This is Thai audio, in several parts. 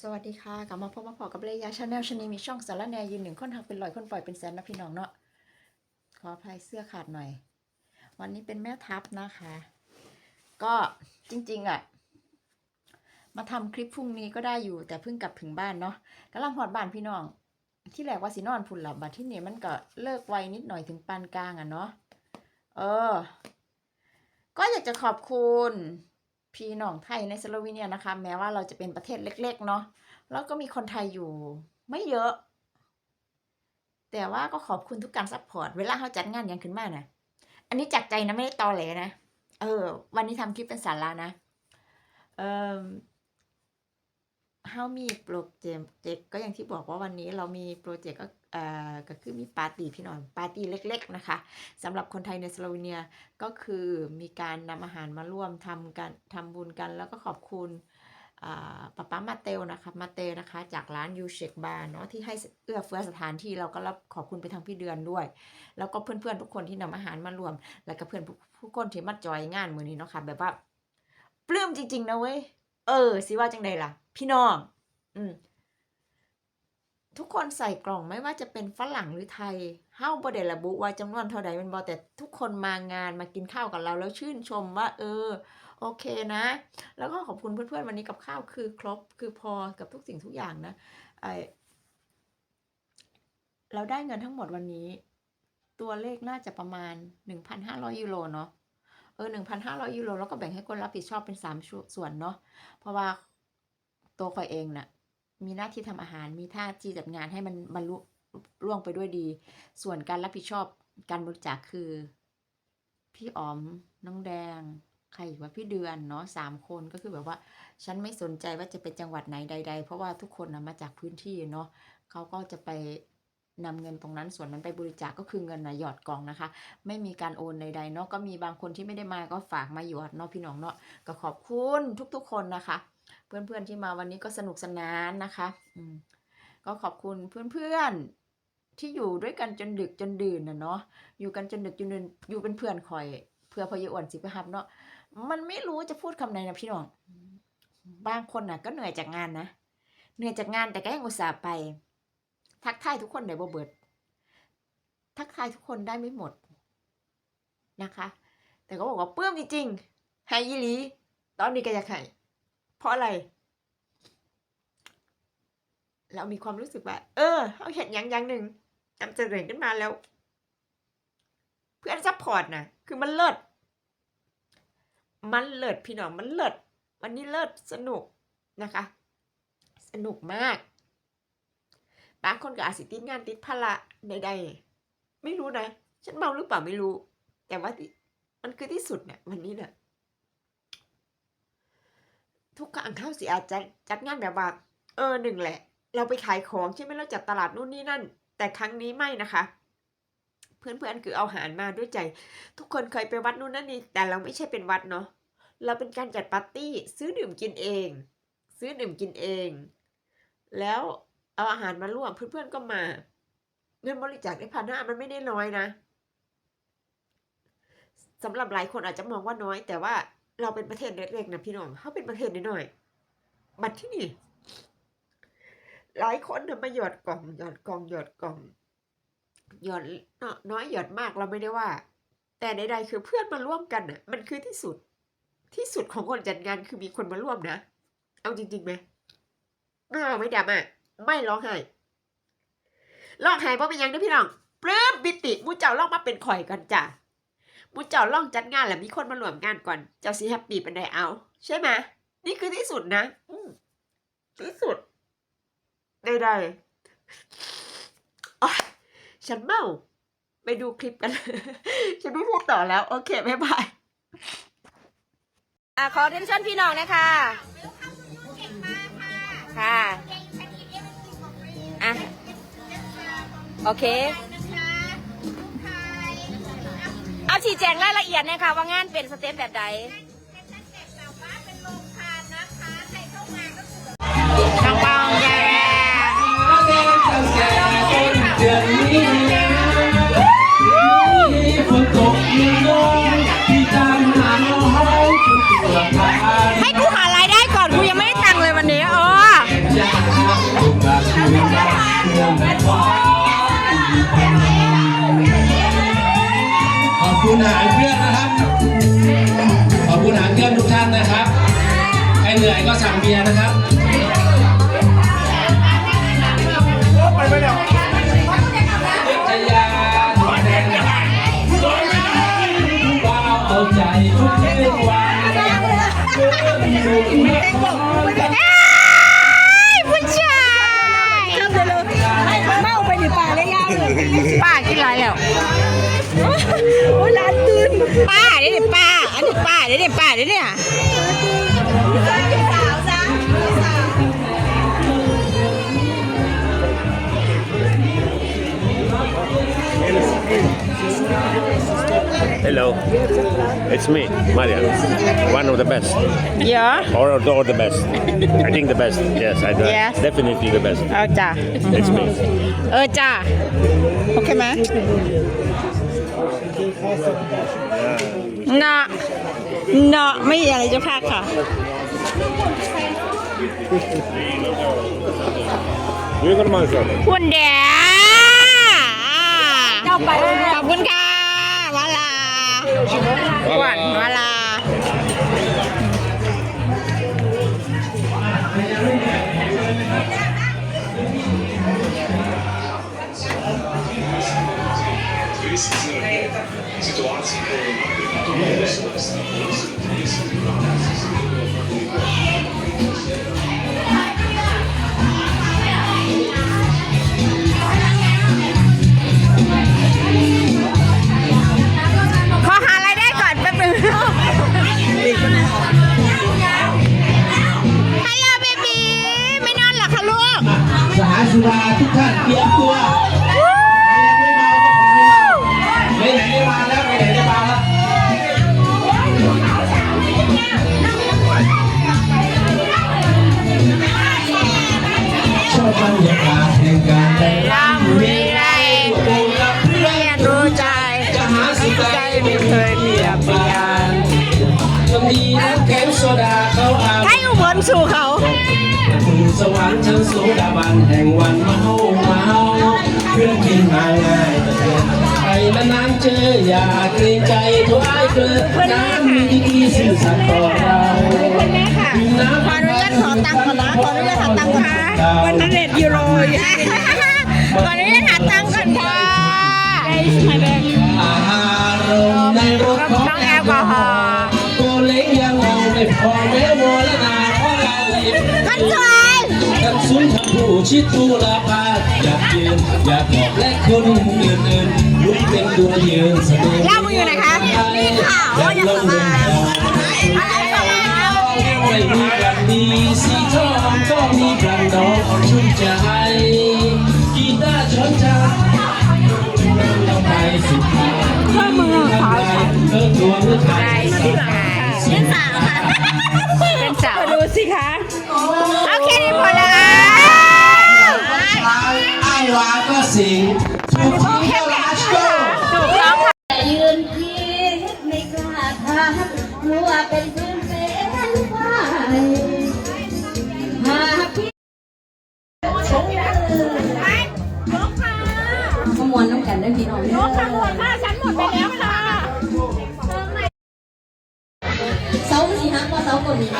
สวัสดีค่ะกลับมาพบมาพอกับเลยาชาแนลชนีมีช่องสารแนยืนหนึ่งคนทางเป็นลอยคนปล่อยเป็นแสนนะพี่น้องเนาะขออภัยเสื้อขาดหน่อย วันนี้เป็นแม่ทัพนะคะ ก็จริงๆอะ มาทำคลิปพรุ่งนี้ก็ได้อยู่ แต่เพิ่งกลับถึงบ้านเนาะกำลังหอดบ้านพี่น้อง ที่แรกว่าสินอนพุ่นหลับบัดที่นี่มันก็เลิกไวนิดหน่อยถึงปานกลางอะเนาะเออ ก็อยากจะขอบคุณ พี่น้องไทยในสโลวีเนียนะคะ แม้ว่าเราจะเป็นประเทศเล็ก ๆ เนาะแล้วก็มีคนไทยอยู่ไม่เยอะ แต่ว่าก็ขอบคุณทุกการซัพพอร์ตเวลาเขาจัดงานอย่างขึ้นมานะอันนี้จากใจนะไม่ได้ตอแหลนะเออ วันนี้ทำคลิปเป็นสาระนะเออเฮามีโปรเจกต์ก็อย่างที่บอกว่าวันนี้เรามีโปรเจกต์ก็ ก็คือมีปาร์ตี้พี่น้องปาร์ตี้เล็ก ๆ นะคะสำหรับคนไทยในสโลวีเนียก็คือมีการนำอาหารมาร่วมทำกันทำบุญกัน แล้วก็ขอบคุณป้าป้ามาเตลนะคะมาเตลนะคะ จากร้านยูเชกบาร์เนาะที่ให้เอื้อเฟื้อสถานที่เราก็รับขอบคุณไปทางพี่เดือนด้วย แล้วก็เพื่อนๆทุกคนที่นำอาหารมารวม แล้วก็เพื่อนทุกคนที่มาจอยงานมือนี้เนาะค่ะแบบว่าปลื้มจริง ๆ นะเว้ยเออสิว่าจังใดล่ะ พี่น้องอืม ทุกคนใส่กล่องไม่ว่าจะเป็นฝรั่งหรือไทยเฮ้าบ่ได้ระบุว่าจำนวนเท่าใดเป็นบอแต่ทุกคนมางานมากินข้าวกับเราแล้วชื่นชมว่า เออ โอเคนะ แล้วก็ขอบคุณเพื่อนๆวันนี้กับข้าวคือครบคือพอกับทุกสิ่งทุกอย่างนะไอเราได้เงินทั้งหมดวันนี้ ตัวเลขน่าจะประมาณ 1,500 ยูโรเนาะเออ 1,500 ยูโรแล้วก็แบ่งให้คนรับผิดชอบเป็นสามส่วนเนาะเพราะว่าตัวข่อยเองน่ะ มีหน้าที่ทำอาหาร มีท่าที่จัดงานให้มันบรรลุล่วงไปด้วยดี ส่วนการรับผิดชอบการบริจาคคือ พี่อ๋อมน้องแดง ใครอีกว่าพี่เดือนเนาะสามคนก็คือแบบว่า ฉันไม่สนใจว่าจะเป็นจังหวัดไหนใด ๆ เพราะว่าทุกคนนะมาจากพื้นที่เนาะเขาก็จะไปนำเงินตรงนั้นส่วนนั้นไปบริจาคก็คือเงินนะหยอดกองนะคะ ไม่มีการโอนใดๆเนาะก็มีบางคนที่ไม่ได้มาก็ฝากมาหยอดเนาะพี่น้องเนาะก็ขอบคุณทุกๆคนนะคะ เพื่อนๆที่มาวันนี้ก็สนุกสนานนะคะอืก็ขอบคุณเพื่อนๆที่อยู่ด้วยกันจนดึกจนดื่นนะเนาะอยู่กันจนดึกจนดื่นอยู่เป็นเพื่อนคอยเพื่อพอยายอ้วนสิไปหับเนาะมันไม่รู้จะพูดคำไหนนะพี่น้องบางคนน่ะ ก็เหนื่อยจากงานนะเหนื่อยจากงานแต่ก็ยังอุตส่าห์ไป ทักทายทุกคนได้บ่เบิด ทักทายทุกคนได้ไม่หมดนะคะ แต่ก็บอกว่าเปื้มจริงๆให้ยีหลีตอนนี้ก็อยากให้ เพราะอะไร เรามีความรู้สึกว่า เออเขาเห็นอย่างอย่างหนึ่งนำเสนอขึ้นมาแล้ว เพื่อนซัพพอร์ตนะคือมันเลิศมันเลิศพี่น้องมันเลิศวันนี้เลิศสนุกนะคะ สนุกมากบางคนก็อาจสิติดงานติดภาระใดๆไม่รู้นะ ฉันเมาหรือเปล่าไม่รู้ แต่ว่าที่มันคือที่สุดเนี่ยวันนี้เนี่ย ทุกครั้งเข้าสิอาจจะจัดงานแบบว่า เออหนึ่งแหละ เราไปขายของใช่ไหมเราจัดตลาดนู่นนี่นั่น แต่ครั้งนี้ไม่นะคะ เพื่อนๆคือเอาอาหารมาด้วยใจ ทุกคนเคยไปวัดนู่นนั่นนี่แต่เราไม่ใช่เป็นวัดเนาะเราเป็นการจัดปาร์ตี้ซื้อดื่มกินเอง ซื้อดื่มกินเอง แล้วเอาอาหารมาร่วมเพื่อนๆก็มาเงินบริจาคในพันห้ามันไม่ได้น้อยนะสำหรับหลายคนอาจจะมองว่าน้อยแต่ว่า เราเป็นประเทศเล็กๆนะพี่น้องเขาเป็นประเทศน้อยๆบัตรที่นี่ หลายคนน่ะมาหยอดกล่องหยอดกล่องหยอดกล่องหยอดน้อยหยอดมากเราไม่ได้ว่า แต่ใดๆคือเพื่อนมาร่วมกันน่ะ มันคือที่สุด ที่สุดของคนจัดงานคือมีคนมาร่วมนะ เอาจริงๆไหมไม่เอาไม่ดำอะไม่ร้องไห้ร้องไห้เพราะเป็นยังนะพี่น้องปลื้มบิติมูเจ้าลองมาเป็นข่อยกันจ้ะ มูเจ้าลองจัดงานแล้วมีคนมาร่วมงานก่อน เจ้าสิแฮปปี้เป็นไดเอา ใช่ไหมนี่คือที่สุดนะอืมที่สุดใดๆอ๋อฉันเมาไปดูคลิปกัน ฉันไม่พูดต่อแล้ว โอเค บ๊ายบายอะขอเทนชั่นพี่น้องนะคะค่ะ อะ โอเค ชี้แจงรายละเอียดนะคะว่างานเป็นสเต็ปแบบใด คุณหางเครื่องนะครับ ขอบคุณหางเครื่องทุกท่านนะครับ ใครเหนื่อยก็สั่งเบียร์นะครับชยาแดงว้าวเอาใจทุกเรื่องวันเชื่ออยู่ในผู้ชายเมาไปหรือป่าเลยยาวป้ากินไรแล้ว โอ้ร้านตื่นป้าเดี๋ยวนี้ป้า อันนี้ป้าเดี๋ยวนี้ป้าเดี๋ยวนี้อ่ะ Hello, it's me, Marian. One of the best, เยอะ or, or the best. I think the best. Yes, I do. Yes. Definitely the best. เอาจ้ะ It's me. เออจ้า โอเคไหมเ นาะเนาะไม่มีอะไรจะพลาดค่ะ We're gonna manage คุณแดขอบคุณค่ะวาลาหวานวาลา สหายสุราทุกท่านเตรียมตัวไม่ไหนได้มาแล้วไม่ไหนได้มาแล้วชอบบรรยากาศแห่งการได้รำเรียนโอ้กับเพื่อนเรียนรู้ใจจะหาสิ่งใดไม่เคยเปรียบเทียบจนดีน้ำแข็งโซดาเขาอาให้อุบลสู่เขา ถึงสวรรค์ชั้นสูงดาบันแห่งวันเมาเมาเพื่อนกินมาง่ายแต่เพื่อนใครนานๆเจออย่าเกรงใจทุกไอ้เกิดน้ำมีดีสื่อสัตย์ต่อเราแม่ค่ะขออนุญาตขอตังค์ก่อนนะขออนุญาตหาตังค์ก่อนค่ะวันนั้นเน็ตยูโรอยู่ขออนุญาตหาตังค์ก่อนค่ะอาห ชิดตูลาพาอยากยืนอยากบอกและคนอื่นๆลุกเป็นตัวยืนแสดงเล่ามึงอยู่ไหนคะนี่ข่าวว่ายังสบายอะไรสบายไม่มีกันดีสีทองก็มีกันดอกชุ่มใจกีตาร์ชนชา วนน้ำกันได้พี่น้องนกขโมดค่ะฉันหมดไปแล้วค่ะเสาสีหักว่าเสากดนี้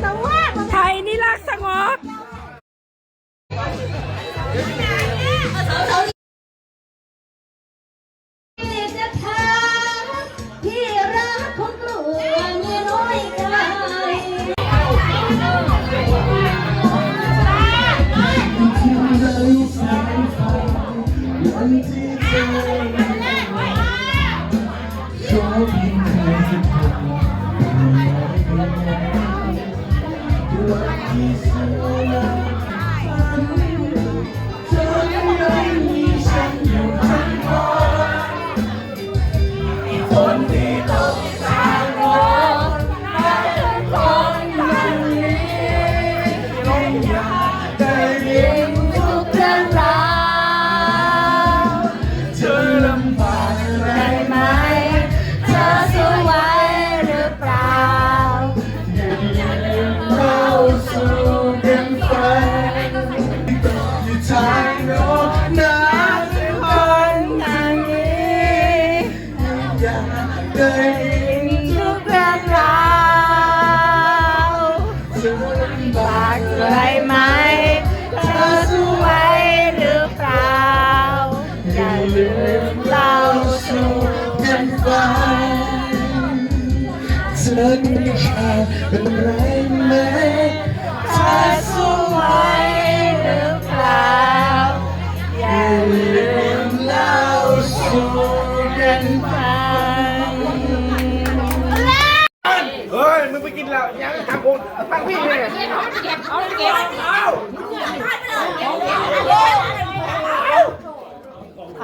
怎么？ เป็นไรไหมเธอสู้ไว้หรือเปล่าอย่าลืมเล่าสู่กันฟังเฮ้ย มึงไปกินแล้วยังทางคนฟังพี่เลยอ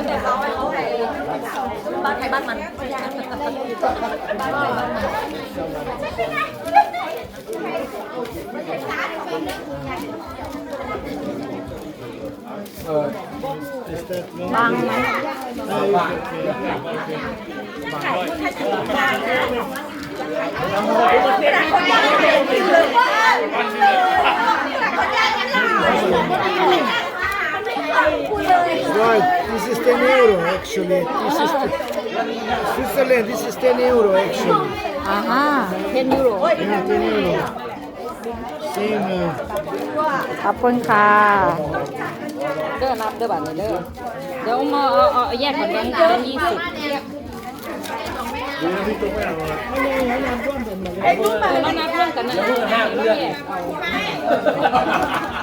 รให้ผมนะบอก Right, this is 10 euro actually. This is Switzerland, this is 10 euro actually. อ่าฮะเทนยูโร Yeah, 10 euro. Same. Uh, ขอบคุณค่ะ เด้อนับเด้อบัตรนี้เด้อ เดี๋ยวมาเอาเอาเอาแยกก่อนแบงค์แบงค์ยี่สิบเรานับร่วมกันนะเราแยกเอา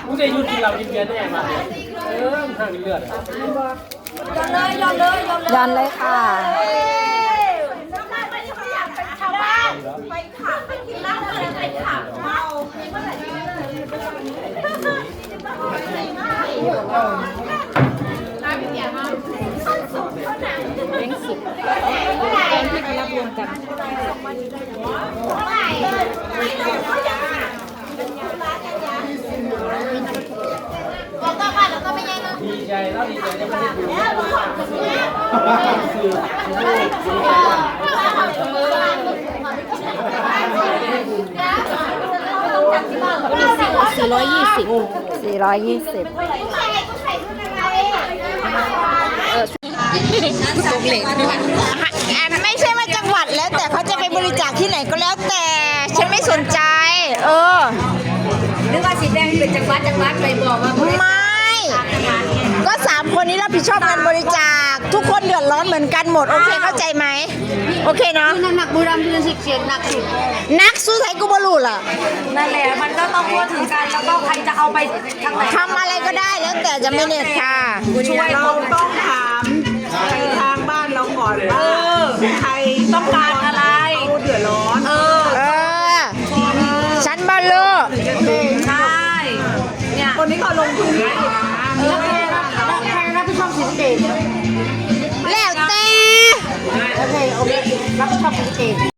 กูจะยุติเรากินเบียร์แน่มาเออทางเลือด ยันเลยค่ะแบงค์สิบแบงค์ที่ไปรับรวมกั ดีใจแล้วดีใจจะไม่ได้ดูสี่ร้อยยี่สิบสี่ร้อยยี่สิบอันไม่ใช่ว่าจังหวัดแล้ว แต่เขาจะไปบริจาคที่ไหนก็แล้วแต่ ฉันไม่สนใจ เออนึกว่าสีแดงเป็นจังหวัดจังหวัดไปบอกว่า ก็สามคนนี้รับผิดชอบงานบริจาค ทุกคนเดือดร้อนเหมือนกันหมด โอเคเข้าใจไหม โอเคเนาะน้ำหนักบุรีรัมย์เป็นสิบเสียงหนักสุดนักสู้ไทยกูบอลูล่ะนั่นแหละมันก็ต้องพูดถึงกันแล้วก็ใครจะเอาไปทางไหนทำอะไรก็ได้แล้วแต่จะไม่เน็ตค่ะ ช่วยเราต้องถามทางบ้านเราก่อนว่าใครต้องการอะไรเดือดร้อนเออเออฉันบอลูใช่เนี่ยคนนี้เขาลงทุน แล้วใครรับแล้วใครรับผิดชอบสินเด็กแล้วแต่โอเคโอเครับผิดชอบสินเด็ก